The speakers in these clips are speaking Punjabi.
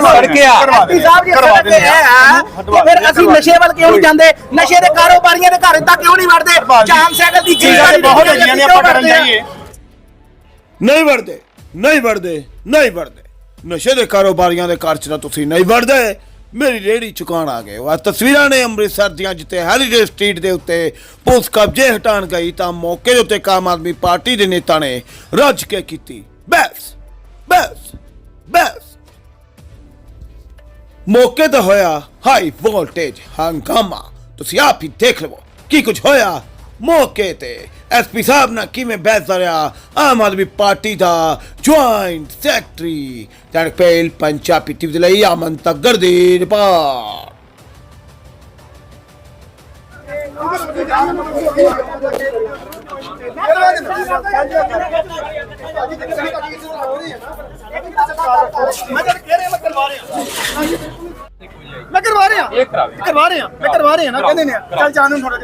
ਸੜਕੇ ਆ। ਐਸਪੀ ਸਾਹਿਬ ਜੀ ਸੜਕ ਤੇ ਹੈ ਕਿ ਫਿਰ ਅਸੀਂ ਨਸ਼ੇ ਵੱਲ ਕਿਉਂ ਨਹੀਂ ਜਾਂਦੇ? ਨਸ਼ੇ ਦੇ ਕਾਰੋਬਾਰੀਆਂ ਦੇ ਘਰ ਤੱਕ ਕਿਉਂ ਨਹੀਂ ਵੜਦੇ? ਚਾਮ ਸਾਈਕਲ ਦੀ ਚੀਜ਼ਾਂ ਤੇ ਬਹੁਤ ਹੈਗੀਆਂ ਨੇ ਆਪਾਂ ਕਰਨ ਜਾਈਏ। ਨਹੀਂ ਵੜਦੇ ਨਹੀਂ ਵੜਦੇ ਨਹੀਂ ਵੜਦੇ। ਨਸ਼ੇ ਦੇ ਕਾਰੋਬਾਰੀਆਂ ਦੇ ਘਰ ਚ ਤਾਂ ਤੁਸੀਂ ਨਹੀਂ ਵੜਦੇ। ਮੇਰੀ ਰੇੜੀ ਚੁਕਾਣ ਆ ਗਏ ਉਹ ਤਸਵੀਰਾਂ ਨੇ ਅੰਮ੍ਰਿਤਸਰ ਦੀਆਂ ਜਿੱਥੇ ਹੈਰੀਟੇਜ ਸਟਰੀਟ ਦੇ ਉੱਤੇ ਪੁਲਿਸ ਕਬਜ਼ੇ ਹਟਾਉਣ ਗਈ ਤਾਂ ਮੌਕੇ ਦੇ ਉੱਤੇ ਕਾਮ ਆਦਮੀ ਪਾਰਟੀ ਦੇ ਨੇਤਾ ਨੇ ਰੱਜ ਕੇ ਕੀਤੀ। ਬਸ ਬਸ ਬਸ ਮੌਕੇ ਤੇ ਹੋਇਆ ਹਾਈ ਵੋਲਟੇਜ ਹੰਗਾਮਾ। ਤੁਸੀਂ ਆਪ ਹੀ ਦੇਖ ਲਵੋ ਕੀ ਕੁਝ ਹੋਇਆ। ਮੌਕੇ ਤੇ ਐਸਪੀ ਸਾਹਿਬ ਨਾਲ ਕਿਵੇਂ ਬਹਿਸ ਰਿਹਾ। ਆਮ ਆਦਮੀ ਪਾਰਟੀ ਦਾ ਜੁਆਇੰਟ ਸੈਕਟਰੀ ਤਨਕ ਪੰਜਾਬੀ ਟੀਵੀ ਦੇ ਲਈ ਅਮਨ ਤੱਗਰ ਦੀ ਰਿਪੋਰਟ। ਮੈਂ ਕਰਵਾ ਰਿਹਾ ਇਹ ਕਰਵਾ ਰਿਹਾ ਮੈਂ ਕਰਵਾ ਰਿਹਾ ਨਾ ਕਹਿੰਦੇ ਨੇ ਚੱਲ ਜਾਣ ਨੂੰ ਥੋੜਾ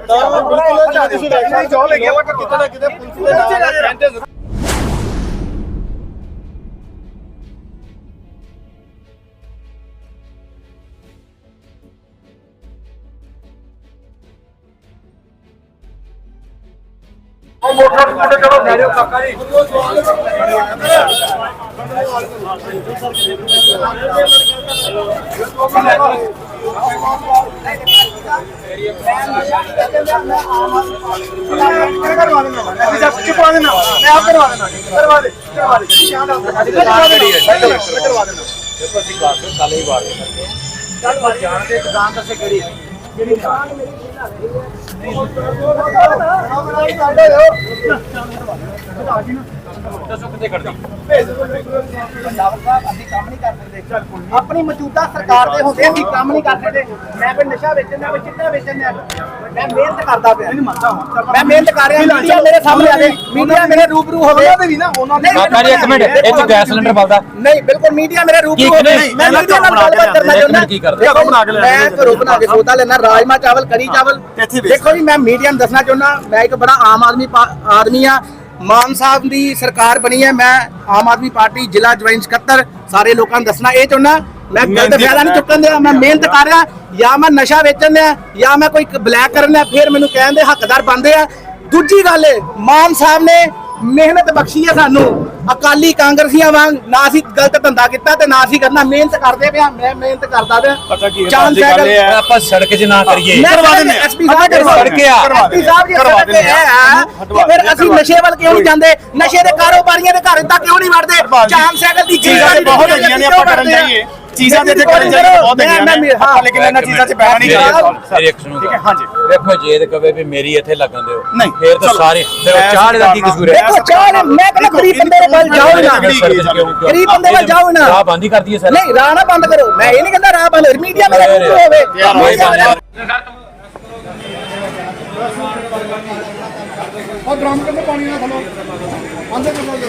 ਜਿਹਾ ਤੁਸੀਂ ਵੈਕਸੀਨ ਜੋ ਲੈ ਗਿਆ ਕਿਤੇ ਨਾ ਕਿਤੇ ਪੁਲਿਸ ਦੇ ਨਾਲ ਕਰਵਾ ਦੇਣਾ ਐਸਪੀ ਸਾਹਿਬ ਚੁਕਵਾ ਦੇਣਾ ਮੈਂ ਆਪ ਕਰਵਾ ਦੇਣਾ ਕਰਵਾ ਦੇ ਕਰਵਾ ਦੇ ਸ਼ਾਮ ਦਾ ਕਰਵਾ ਦੇਣਾ ਕਰਵਾ ਦੇਣਾ ਆਪਣੀ ਮੌਜੂਦਾ ਸਰਕਾਰ ਦੇ ਹੁੰਦੇ ਅਸੀਂ ਕੰਮ ਨਹੀਂ ਕਰ ਸਕਦੇ। ਮੈਂ ਕੋਈ ਨਸ਼ਾ ਵੇਚਣਾ ਕੋਈ ਚਿੱਟਾ ਵੇਚਣਾ ਮੈਂ ਮਿਹਨਤ ਕਰਦਾ ਪਿਆ। ਮੈਂ ਮਿਹਨਤ ਕਰ ਰਿਹਾ। ਮੀਡੀਆ ਮੇਰੇ ਸਾਹਮਣੇ ਆਵੇ ਮੀਡੀਆ ਮੇਰੇ ਰੂਬਰੂ ਹੋਵੇ ਉਹਨਾਂ ਦੇ ਵੀ ਨਾ ਉਹਨਾਂ ਦੇ ਇੱਕ ਮਿੰਟ। ਇਹ ਚ ਗੈਸ ਸਿਲੰਡਰ ਬਲਦਾ। ਨਹੀਂ ਬਿਲਕੁਲ ਮੀਡੀਆ ਮੇਰੇ ਰੂਬਰੂ ਹੋਵੇ ਨਹੀਂ, ਮੈਂ ਮੀਡੀਆ ਨਾਲ ਬਣਾ ਕੇ ਗੱਲਬਾਤ ਕਰਨਾ ਚਾਹੁੰਦਾ। ਕੀ ਕਰਦੇ? ਦੇਖੋ, ਬਣਾ ਕੇ ਲਿਆ। ਮੈਂ ਘਰੋਂ ਬਣਾ ਕੇ ਸੋਦਾ ਲੈਣਾ ਰਾਜਮਾ ਚਾਵਲ ਕੜੀ ਚਾਵਲ। ਦੇਖੋ ਜੀ ਮੈਂ ਮੀਡੀਆ ਨੂੰ ਦੱਸਣਾ ਚਾਹੁੰਦਾ। ਮੈਂ ਇੱਕ ਬੜਾ ਆਮ ਆਦਮੀ ਆਦਮੀ ਆ। ਮਾਨ ਸਾਹਿਬ ਦੀ ਸਰਕਾਰ ਬਣੀ ਹੈ ਮੈਂ ਆਮ ਆਦਮੀ ਪਾਰਟੀ ਜ਼ਿਲ੍ਹਾ ਜੁਆਇੰਟ ਸਕੱਤਰ ਸਾਰੇ ਲੋਕਾਂ ਨੂੰ ਦੱਸਣਾ ਇਹ ਚਾਹੁੰਦਾ ਮੈਂ ਗਲਤ ਫੈਲਾ ਨਹੀਂ ਚੁੱਕਣ ਦਿਆ ਮੈਂ ਮਿਹਨਤ ਕਰ ਰਿਹਾ ਜਾਂ ਮੈਂ ਨਸ਼ਾ ਵੇਚਣ ਦਿਆ ਜਾਂ ਮੈਂ ਕੋਈ ਬਲੈਕ ਕਰਨ ਦਿਆ ਫਿਰ ਮੈਨੂੰ ਕਹਿਣ ਦੇ ਹੱਕਦਾਰ ਬਣਦੇ ਆ। ਦੂਜੀ ਗੱਲ ਏ, ਮਾਨ ਸਾਹਿਬ ਨੇ ਮਿਹਨਤ ਬਖਸ਼ੀ ਹੈ ਸਾਨੂੰ। ਅਕਾਲੀ ਕਾਂਗਰਸੀਆਂ ਵਾਂਗ ਨਾ ਅਸੀਂ ਗਲਤ ਧੰਦਾ ਕੀਤਾ ਤੇ ਨਾ ਅਸੀਂ ਕਰਨਾ ਮਿਹਨਤ ਕਰਦੇ ਪਿਆ ਮੈਂ ਮਿਹਨਤ ਕਰਦਾ ਪਿਆ। ਪਤਾ ਕੀ ਹੈ, ਚਾਂਦ ਸਾਡੀ ਗੱਲ ਸਾਈਕਲ ਇਹ ਹੈ, ਆਪਾਂ ਸੜਕ 'ਚ ਨਾ ਕਰੀਏ। ਮੈਂ ਕਰਵਾ ਦਿੰਦੇ ਆ। ਐਸਪੀ ਸਾਹਿਬ ਕਰਵਾ ਸੜਕੇ ਆ। ਐਸਪੀ ਸਾਹਿਬ ਜੀ ਕਰਵਾ ਦਿੰਦੇ ਆ। ਕਿ ਫਿਰ ਦਿੰਦੇ ਅਸੀਂ ਨਸ਼ੇ ਵੱਲ ਕਿਉਂ ਨਹੀਂ ਜਾਂਦੇ? ਨਸ਼ੇ ਦੇ ਕਾਰੋਬਾਰੀਆਂ ਦੇ ਘਰ ਤੱਕ ਕਿਉਂ ਨਹੀਂ ਵੜਦੇ ਚਾਮ ਸਾਈਕਲ ਦੀ ਚੀਜ਼ਾਂ ਬਹੁਤ ਹੈਗੀਆਂ ਨੇ ਆਪਾਂ ਕਰਨ ਜਾਈਏ। ਚੀਜ਼ਾਂ ਤੇ ਇੱਥੇ ਕਰਨ ਜਾਈਏ ਬਹੁਤ ਹੈਗੀਆਂ ਨੇ। ਆਪਾਂ ਲੇਕਿਨ ਇਹਨਾਂ ਚੀਜ਼ਾਂ 'ਚ ਪੈਣਾ ਨਹੀਂ ਚਾਹੀਦਾ ਫਿਰ ਇੱਕ ਸੁਣੋ ਠੀਕ ਹੈ ਹਾਂਜੀ। ਵੇਖੋ ਜੇ ਤੇ ਕਵੇ ਵੀ ਮੇਰੀ ਇੱਥੇ ਲੱਗਣ ਦਿਓ ਨਹੀਂ, ਫਿਰ ਤਾਂ ਚਲੋ। ਸਾਰੇ ਫਿਰ ਉਹ ਚਾਹ ਦਾ ਕੀ ਕਸੂਰ ਹੈ? ਦੇਖੋ ਚਾਹ ਨੇ- ਮੈਂ ਕਹਿੰਦਾ ਗਰੀਬ ਬੰਦੇ ਦੇ ਵੱਲ ਜਾਓ ਨਾ। ਗਰੀਬ ਬੰਦੇ ਵੱਲ ਜਾਓ ਨਾ। ਰਾਹ ਬੰਦ ਹੀ ਕਰਦੀ ਹੈ ਸਰ ਨਹੀਂ ਰਾਹ ਨਾ ਬੰਦ ਕਰੋ। ਮੈਂ ਇਹ ਨਹੀਂ ਕਹਿੰਦਾ ਰਾਹ ਬੰਦ ਮੀਡੀਆ ਮੇਰੇ ਯਾਰ, ਹੋਵੇ। ਯਾਰ, ਮੀਡੀਆ ਮੇਰੇ- ਉਹ ਡਰਮ ਕਿੰਨੇ ਪਾਣੀ ਨਾਲ ਥਲੋ ਆਂਦੇ ਕਿੰਨੇ ਦੇ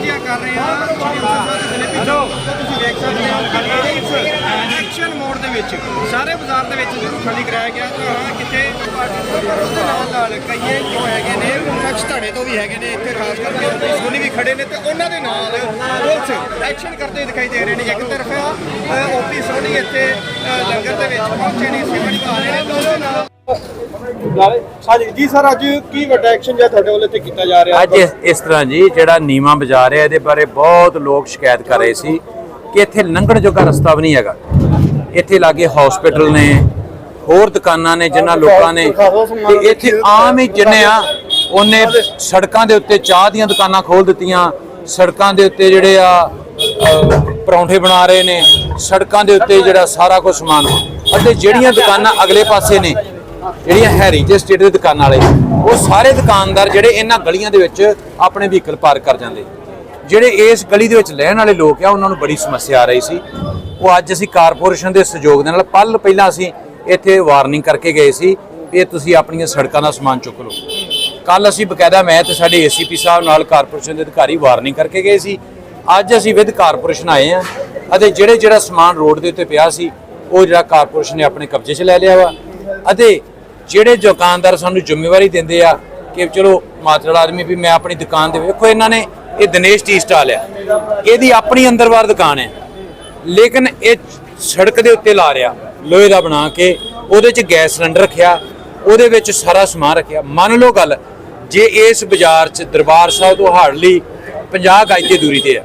ਸਾਂਝੀਆਂ ਕਰ ਰਹੇ ਹਾਂ। ਸ਼੍ਰੀ ਅੰਮ੍ਰਿਤਸਰ ਜ਼ਿਲ੍ਹੇ ਵਿੱਚੋਂ ਤੁਸੀਂ ਦੇਖ ਸਕਦੇ ਹੋ ਇਹਦੇ ਐਕਸ਼ਨ ਮੋਡ ਦੇ ਵਿੱਚ ਸਾਰੇ ਬਾਜ਼ਾਰ ਦੇ ਵਿੱਚ ਜਦੋਂ ਖਾਲੀ ਕਰਾਇਆ ਗਿਆ। ਤਾਂ ਕਿਤੇ ਉਹਦੇ ਨਾਲ ਨਾਲ ਕਈਏ ਜੋ ਹੈਗੇ ਨੇ ਸ਼ਖਸ ਧੜੇ ਤੋਂ ਵੀ ਹੈਗੇ ਨੇ ਇੱਥੇ, ਖਾਸ ਕਰਕੇ ਸੋਨੀ ਵੀ ਖੜੇ ਨੇ ਤੇ ਉਹਨਾਂ ਦੇ ਨਾਲ ਪੁਲਿਸ ਐਕਸ਼ਨ ਕਰਦੇ ਦਿਖਾਈ ਦੇ ਰਹੇ ਨੇ। ਇੱਕ ਤਰਫ ਓਪੀ ਸੋਨੀ ਇੱਥੇ ਲੰਗਰ ਦੇ ਵਿੱਚ ਪਹੁੰਚੇ ਨੇ, ਸੇਵਾ ਨਿਭਾ ਰਹੇ ਨੇ, ਤੇ ਉਹਦੇ ਨਾਲ ਹਾਂਜੀ ਜੀ ਸਰ ਅੱਜ ਕੀ ਵੱਡਾ ਐਕਸ਼ਨ ਜਿਹੜਾ ਤੁਹਾਡੇ ਵੱਲੋਂ ਇੱਥੇ ਕੀਤਾ ਜਾ ਰਿਹਾ? ਅੱਜ ਇਸ- ਤਰ੍ਹਾਂ ਜੀ ਜਿਹੜਾ ਨੀਮਾ ਬਾਜ਼ਾਰ ਹੈ ਇਹਦੇ ਬਾਰੇ ਬਹੁਤ ਲੋਕ ਸ਼ਿਕਾਇਤ ਕਰ ਰਹੇ ਸੀ ਕਿ ਇੱਥੇ ਲੰਘਣ ਜੋਗਾ ਰਸਤਾ ਵੀ ਨਹੀਂ ਹੈਗਾ। ਇੱਥੇ ਲਾਗੇ ਹਸਪੀਟਲ ਨੇ ਹੋਰ ਦੁਕਾਨਾਂ ਨੇ ਜਿਨ੍ਹਾਂ ਲੋਕਾਂ ਨੇ ਤੇ ਇੱਥੇ ਆਮ ਹੀ ਜਿੰਨੇ ਆ ਉਹਨੇ ਸੜਕਾਂ ਦੇ ਉੱਤੇ ਚਾਹ ਦੀਆਂ ਦੁਕਾਨਾਂ ਖੋਲ ਦਿੱਤੀਆਂ। ਸੜਕਾਂ ਦੇ ਉੱਤੇ ਜਿਹੜੇ ਆ ਪਰੌਂਠੇ ਬਣਾ ਰਹੇ ਨੇ। ਸੜਕਾਂ ਦੇ ਉੱਤੇ ਜਿਹੜਾ ਸਾਰਾ ਕੁਝ ਸਮਾਨ। ਅਤੇ ਜਿਹੜੀਆਂ ਦੁਕਾਨਾਂ ਅਗਲੇ ਪਾਸੇ ਨੇ ਜਿਹੜੀਆਂ ਹੈਰੀਟੇਜ ਸਟੇਟ ਦੇ ਦੁਕਾਨਾਂ ਵਾਲੇ, ਉਹ ਸਾਰੇ ਦੁਕਾਨਦਾਰ ਜਿਹੜੇ ਇਹਨਾਂ ਗਲੀਆਂ ਦੇ ਵਿੱਚ ਆਪਣੇ ਵਹੀਕਲ ਪਾਰਕ ਕਰ ਜਾਂਦੇ। ਜਿਹੜੇ ਇਸ ਗਲੀ ਦੇ ਵਿੱਚ ਰਹਿਣ ਵਾਲੇ ਲੋਕ ਆ, ਉਹਨਾਂ ਨੂੰ ਬੜੀ ਸਮੱਸਿਆ ਆ ਰਹੀ ਸੀ। ਉਹ ਅੱਜ ਅਸੀਂ ਕਾਰਪੋਰੇਸ਼ਨ ਦੇ ਸਹਿਯੋਗ ਦੇ ਨਾਲ ਪਲ ਪਹਿਲਾਂ ਅਸੀਂ ਇੱਥੇ ਵਾਰਨਿੰਗ ਕਰਕੇ ਗਏ ਸੀ ਵੀ ਇਹ ਤੁਸੀਂ ਆਪਣੀਆਂ ਸੜਕਾਂ ਦਾ ਸਮਾਨ ਚੁੱਕ ਲਓ। ਕੱਲ ਅਸੀਂ ਬਕਾਇਦਾ ਮੈਂ ਤੇ ਸਾਡੇ ਏਸੀਪੀ ਸਾਹਿਬ ਨਾਲ ਕਾਰਪੋਰੇਸ਼ਨ ਦੇ ਅਧਿਕਾਰੀ ਵਾਰਨਿੰਗ ਕਰਕੇ ਗਏ ਸੀ। ਅੱਜ ਅਸੀਂ ਵਿਦ ਕਾਰਪੋਰੇਸ਼ਨ ਆਏ ਆ ਅਤੇ ਜਿਹੜੇ ਜਿਹੜਾ ਸਮਾਨ ਰੋਡ ਦੇ ਉੱਤੇ ਪਿਆ ਸੀ, ਉਹ ਜਿਹੜਾ ਕਾਰਪੋਰੇਸ਼ਨ ਨੇ ਆਪਣੇ ਕਬਜ਼ੇ 'ਚ ਲੈ ਲਿਆ ਵਾ। ਅਤੇ ਜਿਹੜੇ ਦੁਕਾਨਦਾਰ ਸਾਨੂੰ ਜ਼ਿੰਮੇਵਾਰੀ ਦਿੰਦੇ ਆ ਕਿ ਚਲੋ ਮਾਤੜ ਆਦਮੀ ਵੀ ਮੈਂ ਆਪਣੀ ਦੁਕਾਨ ਦੇ ਵੇਖੋ ਇਹਨਾਂ ਨੇ ਇਹ ਦਿਨੇਸ਼ ਟੀ ਸਟਾਲ ਆ। ਇਹਦੀ ਆਪਣੀ ਅੰਦਰਵਾਰ ਦੁਕਾਨ ਹੈ ਲੇਕਿਨ ਇਹ ਸੜਕ ਦੇ ਉੱਤੇ ਲਾ ਰਿਆ ਲੋਹੇ ਦਾ ਬਣਾ ਕੇ, ਉਹਦੇ 'ਚ ਗੈਸ ਸਿਲੰਡਰ ਰੱਖਿਆ, ਉਹਦੇ ਵਿੱਚ ਸਾਰਾ ਸਮਾਨ ਰੱਖਿਆ। ਮੰਨ ਲਓ ਗੱਲ, ਜੇ ਇਸ ਬਾਜ਼ਾਰ 'ਚ ਦਰਬਾਰ ਸਾਹਿਬ ਤੋਂ ਹਾਰਡਲੀ 50 ਗਜ ਦੀ ਦੂਰੀ ਤੇ ਆ,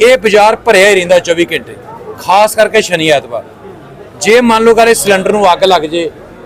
ਇਹ ਬਾਜ਼ਾਰ ਭਰਿਆ ਹੀ ਰਹਿੰਦਾ 24 ਘੰਟੇ, ਖਾਸ ਕਰਕੇ ਸ਼ਨੀ ਐਤਵਾਰ। ਜੇ ਮੰਨ ਲਓ ਗੱਲ, ਇਹ ਸਿਲੰਡਰ ਨੂੰ ਅੱਗ ਲੱਗ ਜੇ